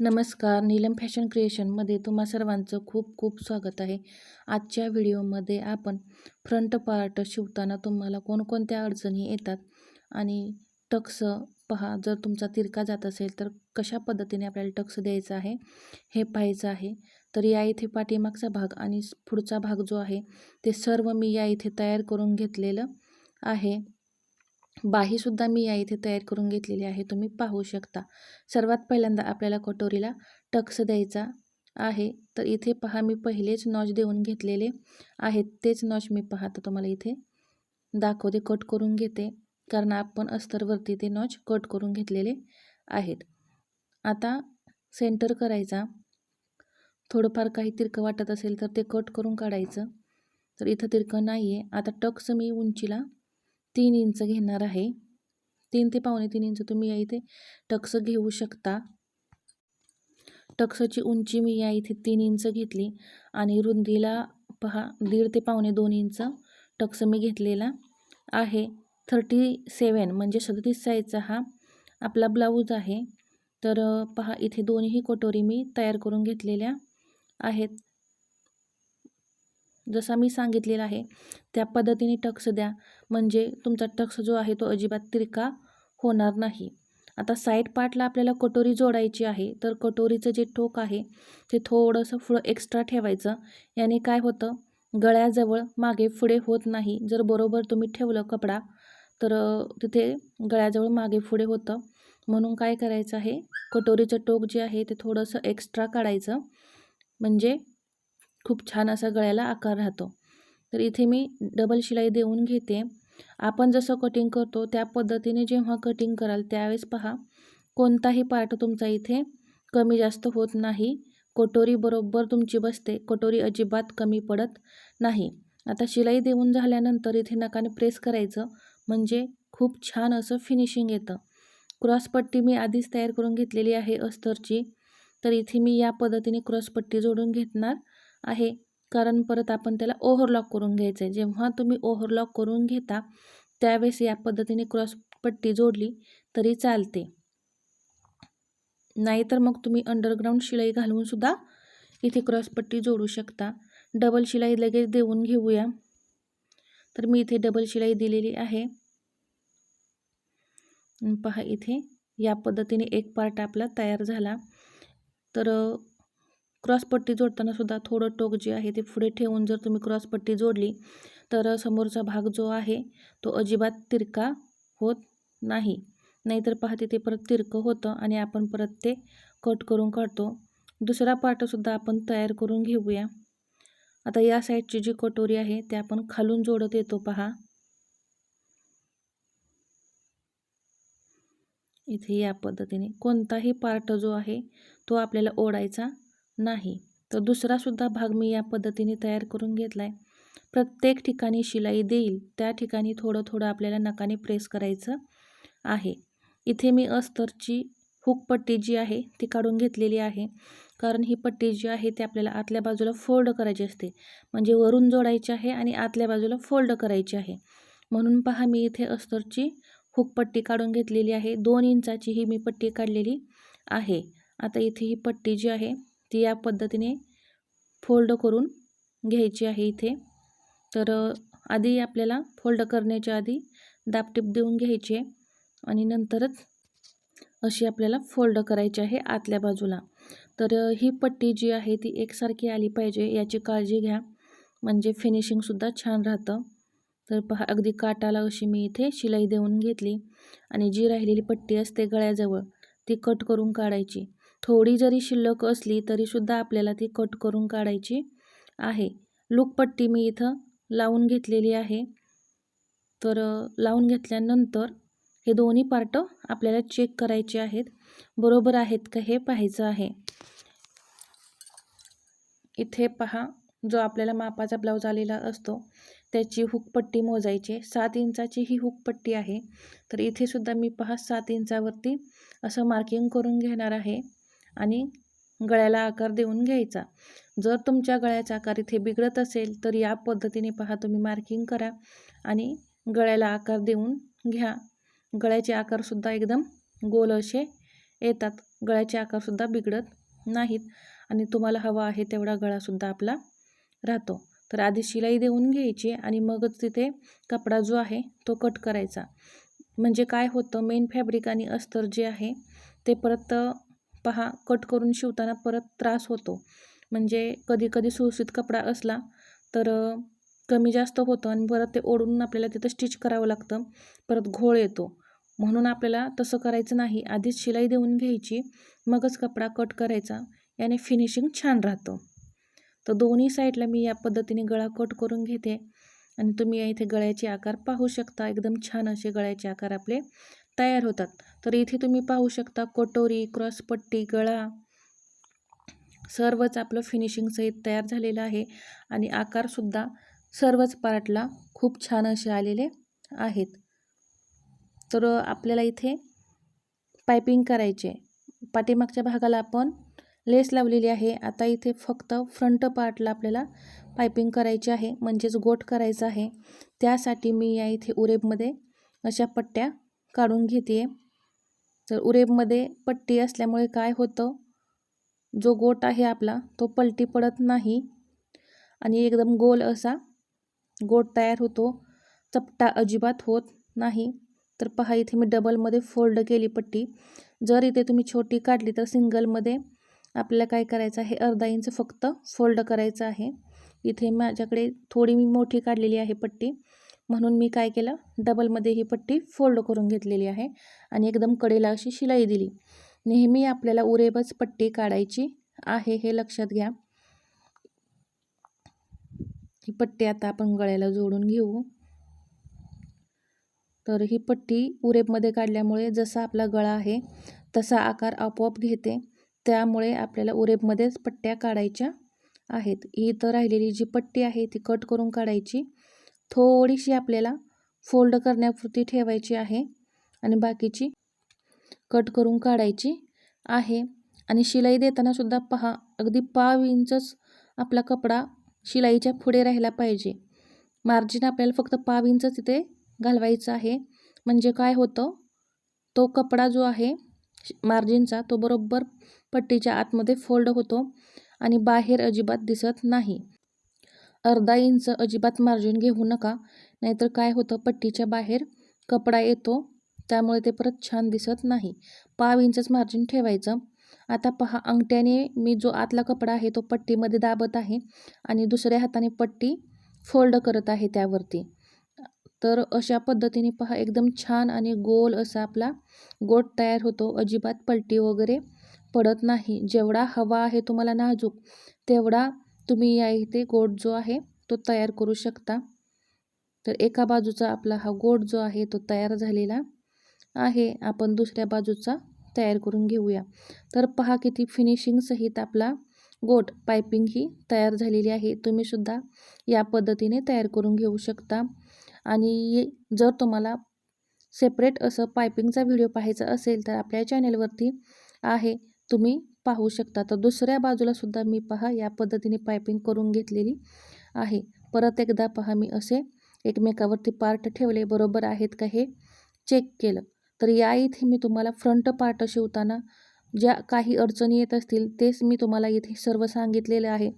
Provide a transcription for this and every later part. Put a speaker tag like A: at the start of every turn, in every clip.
A: नमस्कार नीलम फॅशन क्रिएशनमध्ये तुम्हा सर्वांचं खूप खूप स्वागत आहे. आजच्या व्हिडिओमध्ये आपण फ्रंट पार्ट शिवताना तुम्हाला कोणकोणत्या अडचणी येतात आणि टक्स पहा जर तुमचा तिरका जात असेल तर कशा पद्धतीने आपल्याला टक्स द्यायचा आहे हे पाहायचं आहे. तर या इथे पाठीमागचा भाग आणि पुढचा भाग जो आहे ते सर्व मी या इथे तयार करून घेतलेलं आहे. बाहीसुद्धा मी या इथे तयार करून घेतलेली आहे. तुम्ही पाहू शकता. सर्वात पहिल्यांदा आपल्याला कटोरीला टक्स द्यायचा आहे. तर इथे पहा मी पहिलेच नॉच देऊन घेतलेले आहेत. तेच नॉच मी पाहता तुम्हाला इथे दाखवते कट करून घेते. कारण आपण अस्तरवरती ते नॉच कट करून घेतलेले आहेत. आता सेंटर करायचा. थोडंफार काही तिरकं वाटत असेल तर ते कट करून काढायचं. तर इथं तिरकं नाही आहे आता टक्स मी उंचीला तीन इंच घेणार आहे. तीन ते पावणे तीन इंच तुम्ही या इथे टक्स घेऊ शकता. टक्सची उंची मी या इथे तीन इंच घेतली आणि रुंदीला पहा दीड ते पावणे दोन इंच टक्स मी घेतलेला आहे. थर्टी सेवन म्हणजे सदतीस साईजचा हा आपला ब्लाऊज आहे. तर पहा इथे दोन्ही कटोरी मी तयार करून घेतलेल्या आहेत. जसा मी सांगितलेला आहे त्या पद्धतीने टक्स द्या. म्हणजे तुमचा टक्स जो आहे तो अजिबात तिरका होणार नाही. आता साईड पार्टला आपल्याला कटोरी जोडायची आहे तर कटोरीचं जे टोक आहे ते थोडंसं पुढं एक्स्ट्रा ठेवायचं. याने काय होतं? गळ्याजवळ मागे पुढे होत नाही. जर बरोबर तुम्ही ठेवलं कपडा तर तिथे गळ्याजवळ मागे पुढे होतं. म्हणून काय करायचं आहे? कटोरीचं टोक जे आहे ते थोडंसं एक्स्ट्रा काढायचं. म्हणजे खूप छान असा गळ्याला आकार राहतो. तर इथे मी डबल शिलाई देऊन घेते. आपण जसं कटिंग करतो त्या पद्धतीने जेव्हा कटिंग कराल त्यावेळेस पहा कोणताही पार्ट तुमचा इथे कमी जास्त होत नाही. कटोरी बरोबर तुमची बसते. कटोरी अजिबात कमी पडत नाही. आता शिलाई देऊन झाल्यानंतर इथे नकाने प्रेस करायचं म्हणजे खूप छान असं फिनिशिंग येतं. क्रॉसपट्टी मी आधीच तयार करून घेतलेली आहे अस्तरची. तर इथे मी या पद्धतीने क्रॉसपट्टी जोडून घेणार आहे. कारण परत आपण त्याला ओव्हरलॉक करून घ्यायचं आहे जेव्हा तुम्ही ओव्हरलॉक करून घेता त्यावेळेस या पद्धतीने क्रॉस पट्टी जोडली तरी चालते. नाहीतर मग तुम्ही अंडरग्राऊंड शिलाई घालून सुद्धा इथे क्रॉसपट्टी जोडू शकता. डबल शिलाई लगेच देऊन घेऊया. तर मी इथे डबल शिलाई दिलेली आहे. पहा इथे या पद्धतीने एक पार्ट आपला तयार झाला. तर क्रॉसपट्टी जोडताना सुद्धा थोडं टोक जे आहे ते पुढे ठेवून जर तुम्ही क्रॉसपट्टी जोडली तर समोरचा भाग जो आहे तो अजिबात तिरका होत नाही. नाहीतर पहा तिथे परत तिरकं होतं आणि आपण परत ते कट करून काढतो. दुसरा पार्टसुद्धा आपण तयार करून घेऊया. आता या साईडची जी कटोरी आहे ते आपण खालून जोडत येतो पहा. इथे या पद्धतीने कोणताही पार्ट जो आहे तो आपल्याला ओढायचा नाही. तर दुसरासुद्धा भाग मी या पद्धतीने तयार करून घेतला आहे प्रत्येक ठिकाणी शिलाई देईल त्या ठिकाणी थोडं थोडं आपल्याला नकाने प्रेस करायचं आहे. इथे मी अस्तरची हुक पट्टी जी आहे ती काढून घेतलेली आहे. कारण ही पट्टी जी आहे ती आपल्याला आतल्या बाजूला फोल्ड करायची असते. म्हणजे वरून जोडायची आहे आणि आतल्या बाजूला फोल्ड करायची आहे. म्हणून पहा मी इथे अस्तरची हुकपट्टी काढून घेतलेली आहे. दोन इंचाची ही मी पट्टी काढलेली आहे. आता इथे ही पट्टी जी आहे ती या पद्धतीने फोल्ड करून घ्यायची आहे इथे. तर आधी आपल्याला फोल्ड करण्याच्या आधी दापटीप देऊन घ्यायची आहे आणि नंतरच अशी आपल्याला फोल्ड करायची आहे आतल्या बाजूला. तर ही पट्टी जी आहे ती एकसारखी आली पाहिजे याची काळजी घ्या. म्हणजे फिनिशिंगसुद्धा छान राहतं. तर पहा अगदी काटाला अशी मी इथे शिलाई देऊन घेतली आणि जी राहिलेली पट्टी असते गळ्याजवळ ती कट करून काढायची. थोडी जरी शिल्लक असली तरीसुद्धा आपल्याला ती कट करून काढायची आहे. लूकपट्टी मी इथं लावून घेतलेली आहे. तर लावून घेतल्यानंतर हे दोन्ही पार्ट आपल्याला चेक करायचे आहेत. बरोबर आहेत का हे पाहायचं आहे. इथे पहा जो आपल्याला मापाचा ब्लाऊज आलेला असतो त्याची हुकपट्टी मोजायची. सात इंचाची ही हुकपट्टी आहे. तर इथे सुद्धा मी पहा सात इंचावरती असं मार्किंग करून घेणार आहे. आणि गळ्याला आकार देऊन घ्यायचा. जर तुमच्या गळ्याचा आकार इथे बिघडत असेल तर या पद्धतीने पहा तुम्ही मार्किंग करा आणि गळ्याला आकार देऊन घ्या. गळ्याचे आकारसुद्धा एकदम गोल असे येतात. गळ्याचे आकारसुद्धा बिघडत नाहीत आणि तुम्हाला हवा आहे तेवढा गळासुद्धा आपला राहतो. तर आधी शिलाई देऊन घ्यायची आणि मगच तिथे कपडा जो आहे तो कट करायचा. म्हणजे काय होतं मेन फॅब्रिक आणि अस्तर जे आहे ते परत पहा कट करून शिवताना परत त्रास होतो. म्हणजे कधी कधी कपडा असला तर कमी जास्त होतं आणि परत ते ओढून आपल्याला तिथं स्टिच करावं लागतं. परत घोळ येतो. म्हणून आपल्याला तसं करायचं नाही. आधीच शिलाई देऊन घ्यायची मगच कपडा कट करायचा याने फिनिशिंग छान राहतं. तर दोन्ही साईडला मी या पद्धतीने गळा कट करून घेते. आणि तुम्ही इथे गळ्याचे आकार पाहू शकता. एकदम छान असे गळ्याचे आकार आपले तयार होतात. तर इथे तुम्ही पाहू शकता कटोरी क्रॉसपट्टी गळा सर्वच आपलं फिनिशिंग सहित तयार झालेलं आहे. आणि आकारसुद्धा सर्वच पार्टला खूप छान असे आलेले आहेत. तर आपल्याला इथे पायपिंग करायचे. पाठीमागच्या भागाला आपण लेस लावलेली आहे. आता इथे फक्त फ्रंट पार्टला आपल्याला पायपिंग करायची आहे. म्हणजेच गोठ करायचं आहे. त्यासाठी मी या इथे उरेबमध्ये अशा पट्ट्या काढून घेते. तर उरेबमध्ये पट्टी असल्यामुळे काय होतं? जो गोट आहे आपला तो पलटी पडत नाही. आणि एकदम गोल असा गोट तयार होतो. चपटा अजिबात होत नाही. तर पहा इथे मी डबलमध्ये फोल्ड केली पट्टी. जर इथे तुम्ही छोटी काढली तर सिंगलमध्ये आपल्याला काय करायचं आहे? अर्धा इंच फक्त फोल्ड करायचं आहे. इथे माझ्याकडे थोडी मी मोठी काढलेली आहे पट्टी. म्हणून मी काय केलं? डबलमध्ये ही पट्टी फोल्ड करून घेतलेली आहे आणि एकदम कडेला अशी शिलाई दिली. नेहमी आपल्याला उरेबच पट्टी काढायची आहे हे लक्षात घ्या. ही पट्टी आता आपण गळ्याला जोडून घेऊ. तर ही पट्टी उरेबमध्ये काढल्यामुळे जसा आपला गळा आहे तसा आकार आपोआप घेते. त्यामुळे आपल्याला उरेबमध्येच पट्ट्या काढायच्या आहेत. ही तर राहिलेली जी पट्टी आहे ती कट करून काढायची. थोडीशी आपल्याला फोल्ड करण्यापुरती ठेवायची आहे आणि बाकीची कट करून काढायची आहे. आणि शिलाई देताना सुद्धा पहा अगदी पाव इंचच आपला कपडा शिलाईच्या पुढे राहिला पाहिजे. मार्जिन आपल्याला फक्त पाव इंचच इथे घालवायचं आहे. म्हणजे काय होतं तो कपडा जो आहे मार्जिनचा तो बरोबर पट्टीच्या आतमध्ये फोल्ड होतो आणि बाहेर अजिबात दिसत नाही. अर्धा इंच अजिबात मार्जिन घेऊ नका. नाहीतर काय होतं? पट्टीच्या बाहेर कपडा येतो. त्यामुळे ते परत छान दिसत नाही. पाव इंचच मार्जिन ठेवायचं. आता पहा अंगठ्याने मी जो आतला कपडा आहे तो पट्टीमध्ये दाबत आहे आणि दुसऱ्या हाताने पट्टी फोल्ड करत आहे त्यावरती. तर अशा पद्धतीने पहा एकदम छान आणि गोल असा आपला गोट तयार होतो. अजिबात पलटी वगैरे पडत नाही. जेवढा हवा आहे तुम्हाला नाजूक तेवढा तुम्ही या इथे गोट जो आहे तो तयार करू शकता. तर एका बाजूचा आपला हा गोट जो आहे तो तयार झालेला आहे. आपण दुसऱ्या बाजूचा तयार करून घेऊया. तर पहा किती फिनिशिंग सहित आपला गोट पायपिंग ही तयार झालेली आहे. तुम्हीसुद्धा या पद्धतीने तयार करून घेऊ शकता. आणि जर तुम्हाला सेपरेट असं पायपिंगचा व्हिडिओ पाहायचा असेल तर आपल्या चॅनेलवरती आहे. तुम्ही पाहू शकता. तर दुसऱ्या बाजूला सुद्धा मी पहा या पद्धतीने पायपिंग करून घेतलेली आहे. परत एकदा पहा मी असे एकमेकावरती पार्ट ठेवले बरोबर आहेत का हे चेक केलं. तर या इथे मी तुम्हाला फ्रंट पार्ट शिवताना ज्या काही अडचणी येत असतील तेच मी तुम्हाला इथे सर्व सांगितलेलं आहे.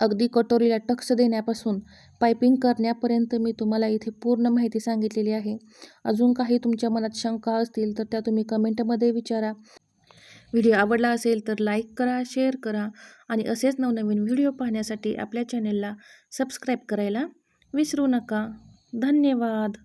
A: अगदी कटोरीला टक्स देण्यापासून पायपिंग करण्यापर्यंत मी तुम्हाला इथे पूर्ण माहिती सांगितलेली आहे. अजून काही तुमच्या मनात शंका असतील तर त्या तुम्ही कमेंटमध्ये विचारा. व्हिडिओ आवडला असेल तर लाईक करा शेअर करा आणि असेच नवनवीन व्हिडिओ पाहण्यासाठी आपल्या चॅनेलला सबस्क्राईब करायला विसरू नका. धन्यवाद.